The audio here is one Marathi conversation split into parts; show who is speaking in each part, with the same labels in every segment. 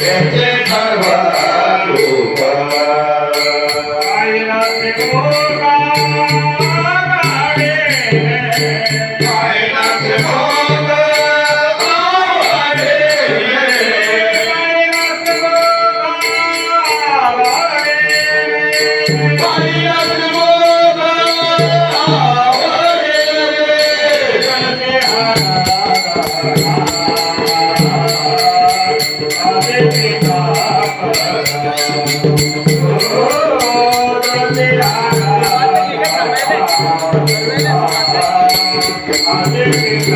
Speaker 1: त्याचे सर्व तुळसे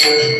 Speaker 1: Thank you.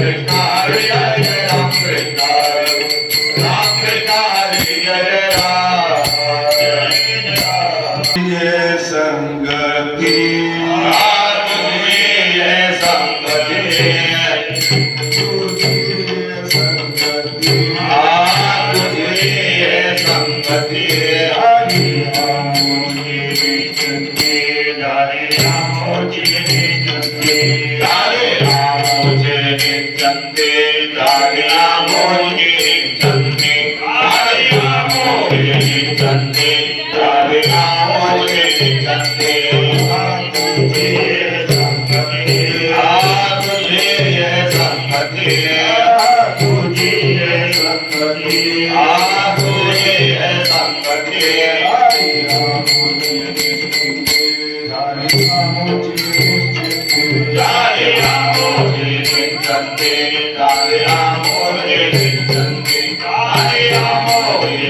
Speaker 1: संगती 아버지 믿는데 아버지 믿는데 சங்கே காலே ராமோ ஹரி சங்கே காலே ராமோ ஹரி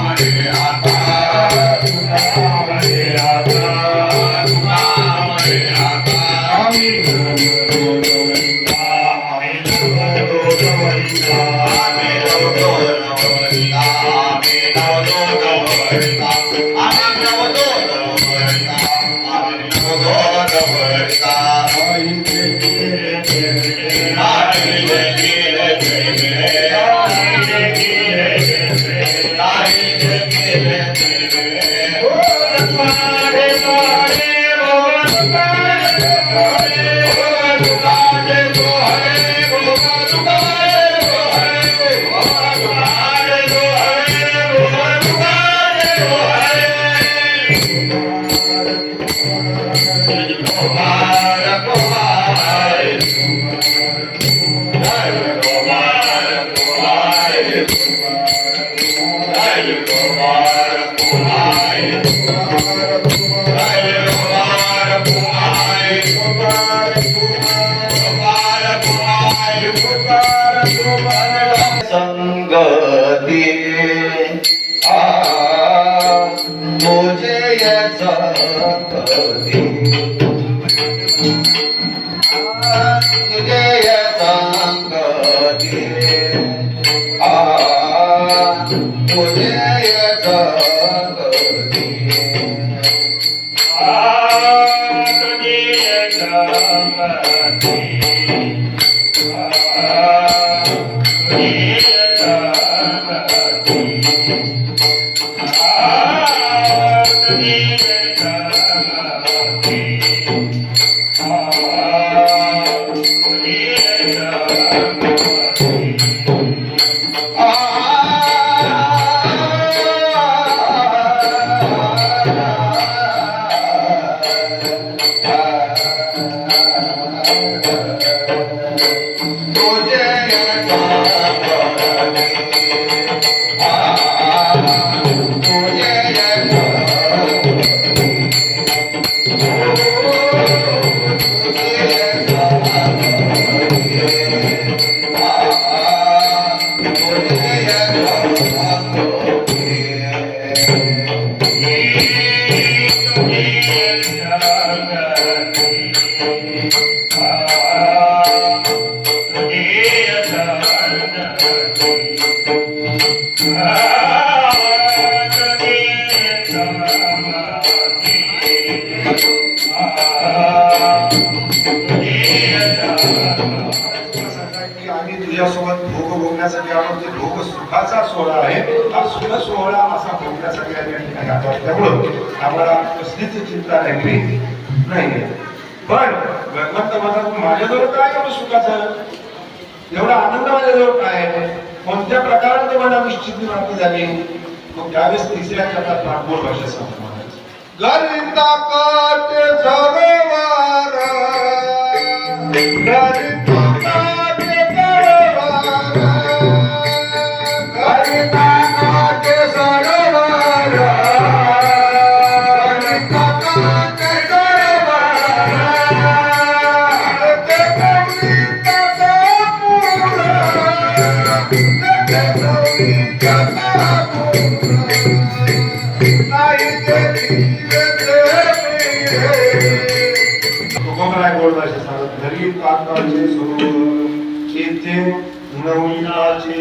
Speaker 1: मुझे ये Oh ये संगती
Speaker 2: की आम्ही तुझ्यासोबत भोग भोगण्यासाठी आलो. ते भोग सुखाचा सोहळा आहे. हा सुख सोहळा असा भोगण्यासाठी आम्ही या ठिकाणी आलो. त्यामुळं आम्हाला कसलीच चिंता राहिली नाही पण भगवंत माझा माझ्याजवळ काय एवढं सुखाचं. एवढा आनंद माझ्याजवळ काय कोणत्या प्रकारात मला निश्चिती प्राप्त झाली? मग त्यावेळेस तिसऱ्या शब्दात नागपूर भाषा सांगतो महाराज.
Speaker 1: गरिता काटे सरोवर गरिता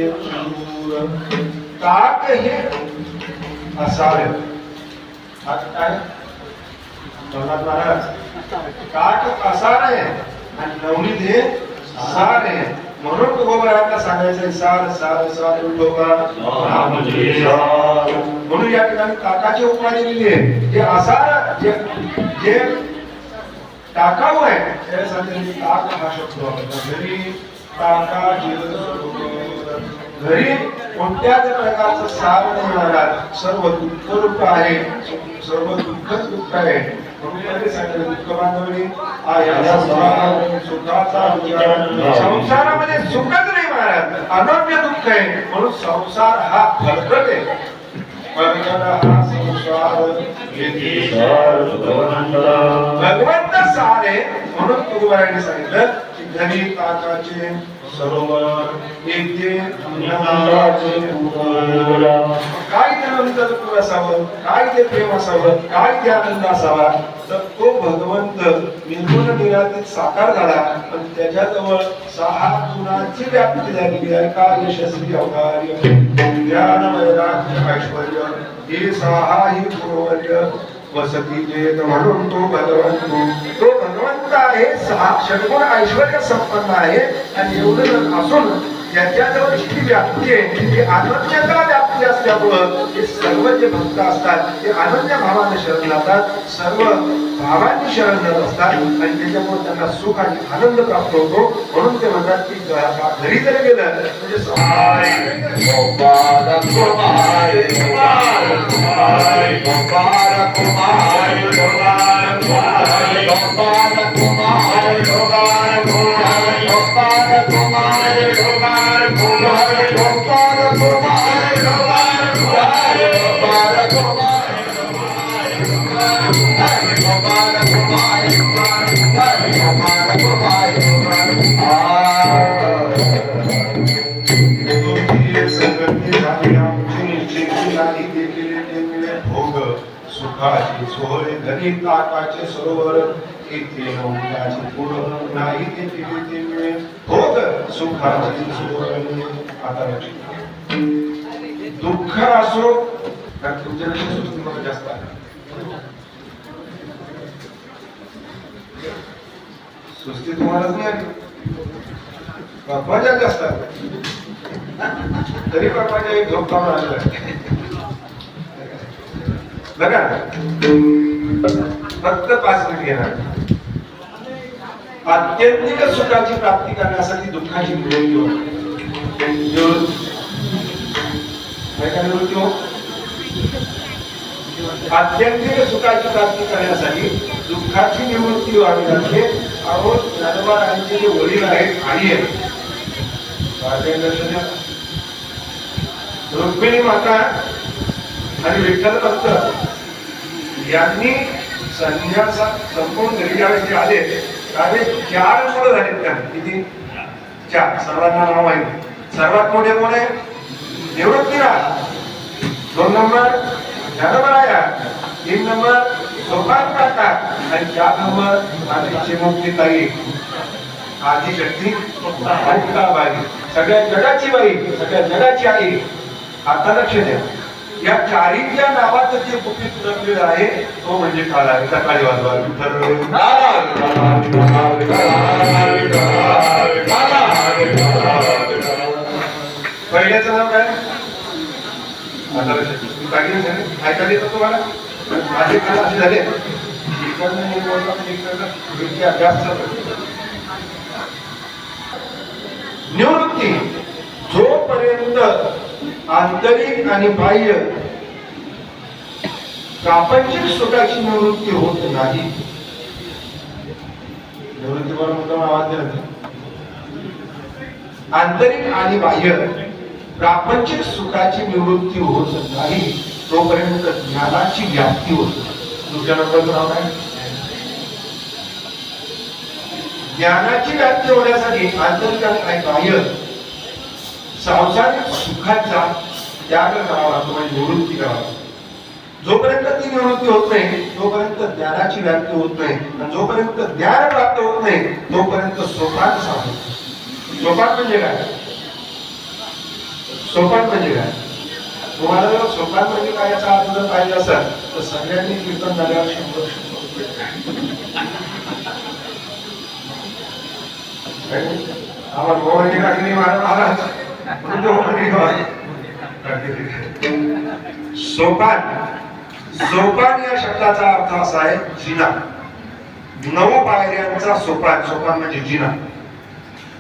Speaker 2: नवनाचे काक हे असावे काक काक असार आहे आणि नवनीत हे सार आहे म्हणून तुकोबरायांना सांगायचं सार सार सार विठोबा म्हणून या ठिकाणी काकाची उपाधी दिली आहे जे असार जे जे टाकाऊ आहे त्यासाठी मी हा शब्द वापरला. टाका जीवन घरी कोणत्याच प्रकारचं सार न सर्व दुःख दुःख आहे सर्व दुःखच दुःख आहे संसारामध्ये सुखच नाही महाराज अनन्य दुःख आहे म्हणून संसार हा फलकट आहे. भगवंत सारे म्हणून तुकोबाराने सांगितलं की घरी काकाचे सरोवर येथे काय ते नंद असावं काय ते प्रेम असावं काय ते आनंद असावा तर तो भगवंत निर्गुण निरातीत साकार झाला पण त्याच्याजवळ सहा गुणांची व्याप्ती झालेली आहे. का यशस्वी अवतार्य. ज्ञान वैराग्य ऐश्वर्य हे सहा ही गुणवर्य वसती जेत म्हणून तो भगवंत तो भगवंत आहे? सहा षडगुण ऐश्वर संपन्न आहे. आणि एवढं असून त्यांच्याजवळ जी व्याप्ती आहे. ती अनन्यता व्याप्ती असल्यामुळं हे सर्व जे भक्त असतात ते अनन्य भावाने शरण जातात सर्व भावांनी शरण जात असतात आणि त्याच्यामुळे त्यांना सुख आणि आनंद प्राप्त होतो. म्हणून ते म्हणतात की घरी जर गेलं म्हणजे
Speaker 1: कुमार कुमार कुमार
Speaker 2: सुखाची सोहळे घरी ताकाचे सरोवर येथे नौकाची पुढ नाही ते केले ते मिळे सुखाची सोहळे आता दुःख असो कारण तुमच्या सुख तुम्हाला जास्त आहे. सुस्ती तुम्हालाच नाही आली. बापाच्या असतात. तरी बाप्पाच्या एक झोप लावून आलेला बघा. फक्त पाच मिनिट घेणार आत्यंतिक सुखाची प्राप्ती करण्यासाठी दुःखाची निवृत्ती होते आत्यंतिक सुखाची प्राप्ती करण्यासाठी दुःखाची निवृत्ती व्हावी लागते. अहो ज्ञानोबा रायांचे जे वडील आहेत आई आहेत. राजेंद्र रुक्मिणी माता आणि विठ्ठल भक्त. यांनी संन्यासा संपूर्ण घरी ज्यावेळेस ते आले त्यावेळेस चार मुलं झालेत त्या. किती? चार. सर्वांना नाव आहे सर्वात मोठे कोण आहे? निवृत्तीराज. दोन नंबर. ज्ञानोबराया तीन नंबर. सोपान करतात आणि चार नंबर मुक्ती ताई आधी शक्ती बाई सगळ्या जगाची बाई सगळ्या जगाची आई. आता लक्ष द्या. या चारीच्या नावाचं जे गुपित लपलेलं आहे तो म्हणजे काळा सकाळी वाजवा. पहिल्याचं नाव काय? आता लक्षात. काढली ना काय काढली तुम्हाला? माझे कान झाले इकडनं हे बोललं, इकडनं इतके अभ्यास निवृत्ती जोपर्यंत आंतरिक आणि बाह्य प्रापंचिक सुखाची निवृत्ती होत नाही. निवृत्ती बरोबर मुद्दाम आवाज दिला आंतरिक आणि बाह्य प्रापंचिक सुखाची निवृत्ती होत नाही. तोपर्यंत ज्ञानाची व्याप्ती होत नाही. दुसऱ्या नाव काय? ज्ञानाची व्याप्ती होण्यासाठी आंतरिक आणि बाह्य सांसारिक सुखाचा त्याग करावा लागतो म्हणजे निवृत्ती करावा. जोपर्यंत ती निवृत्ती होत नाही तोपर्यंत ज्ञानाची व्याप्ती होत नाही. आणि जोपर्यंत ज्ञान प्राप्त होत नाही तोपर्यंत सोपान साधत सोपान म्हणजे काय? सोपान म्हणजे काय? तुम्हाला जर सोपान म्हणजे काय याचा अर्थ जर पाहिजे असाल तर सगळ्यांनी कीर्तन झाल्यावर शंभर शंभर रुपये आम्हाला गोवानी टाकली महाराज सोपान सोपान या शब्दाचा अर्थ असा आहे जिना. नऊ पायऱ्यांचा सोपान सोपान म्हणजे जिना.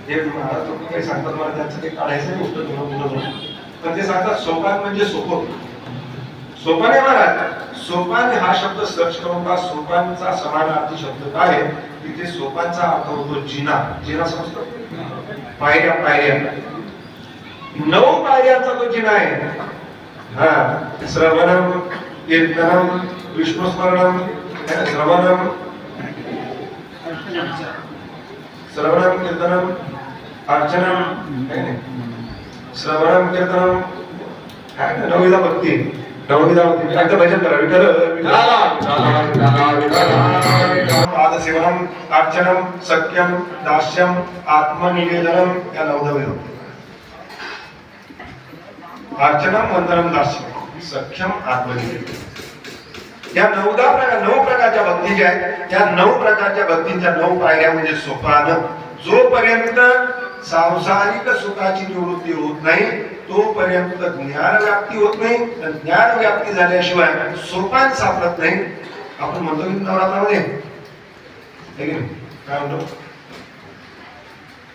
Speaker 2: हे महाराज काही सांगतात मला त्यांचं ते काढायचं नाही उत्तर तुम्हाला पण ते सांगतात सोपान म्हणजे सोपं. सोपान आहे महाराज. सोपान हा शब्द सर्च करून पहा. सोपानचा समानार्थी शब्द काय आहे? तिथे सोपानचा अर्थ होतो जिना. जिना समजतो? पायऱ्या पायऱ्या. नऊ पायऱ्यांचा तो जिना आहे. हा. श्रवणम कीर्तनम विष्णुस्मरणम है श्रवणम. श्रवणम कीर्तनम अर्चनम श्रवणम कीर्तनम काय ना, नवविधा भक्ती नवविधा भक्ती एकदा भजन करा. विठ्ठल पादसेवनम अर्चनम सख्यम दास्यम आत्मनिवेदनम या नवदा अर्चनम वंदनम दास्यम सख्यम आत्मनिवेदन. या नऊदा प्रकार नऊ प्रकारच्या भक्ती ज्या आहेत त्या नऊ प्रकारच्या भक्तींच्या नऊ पायऱ्या म्हणजे सोपान. जोपर्यंत सांसारिक सुखाची निवृत्ती होत नाही तोपर्यंत ज्ञान व्याप्ती होत नाही आणि ज्ञान व्याप्ती झाल्याशिवाय सोपान सापडत नाही. आपण म्हणतो की नवरात्रामध्ये म्हणजे? काय म्हणतो?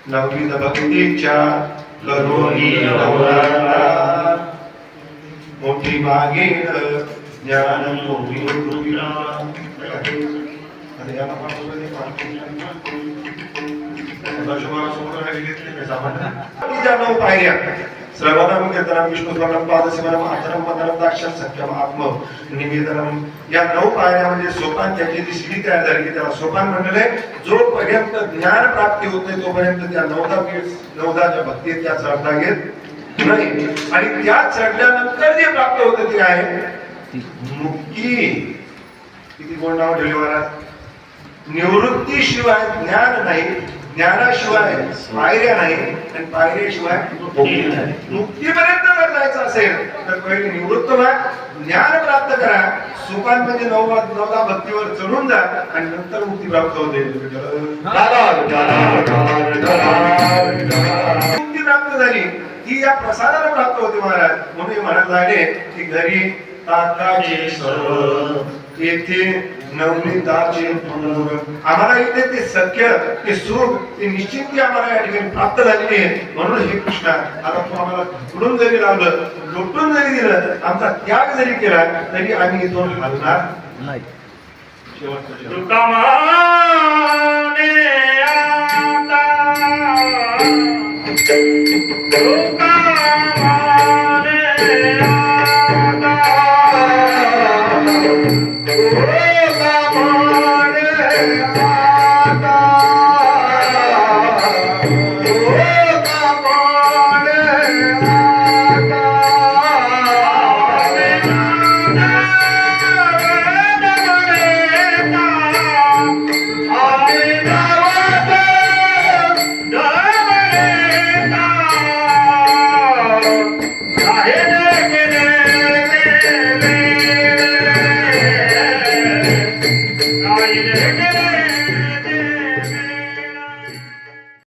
Speaker 2: नवविध भक्तीच्या करोनी नवरात्रा मोठी मागे ज्ञान मोठी कृपा. आणि नऊ पायऱ्या श्रवणम कीर्तनम सत्यम आत्म निवेदनम या नऊ पायऱ्या म्हणजे सोपान त्याची जी तयार झाली त्याला सोपान जोपर्यंत ज्ञान प्राप्ती होत नाही तोपर्यंत त्या नवदा नवदा भक्तीत त्या चढता घेत नाही आणि त्या चढल्यानंतर जे प्राप्त होते ते आहे मुक्ती किती कोण नाव ठेवले महाराज निवृत्तीशिवाय ज्ञान नाही. ज्ञानाशिवाय पायऱ्या नाही आणि पायऱ्याशिवाय मुक्तीपर्यंत जर जायचं असेल तर पहिले निवृत्त व्हा ज्ञान प्राप्त करा. सुपान म्हणजे नववा नवदा भक्तीवर चढून जा आणि नंतर मुक्ती प्राप्त होते मुक्ती प्राप्त झाली. ती या प्रसादाला प्राप्त होते महाराज. म्हणून हे महाराज झाले की घरी ताकाचे सर्व येथे नवनीताचे पूर्ण. आम्हाला इथे ते सत्य ते सुख ते निश्चिंती आम्हाला या ठिकाणी प्राप्त झालेली आहे म्हणून हे कृष्णा आता तू आम्हाला उडून जरी लावलं लुटून जरी दिलं आमचा त्याग जरी केला तरी आम्ही इथून हलणार
Speaker 3: नाही
Speaker 2: शेवटचं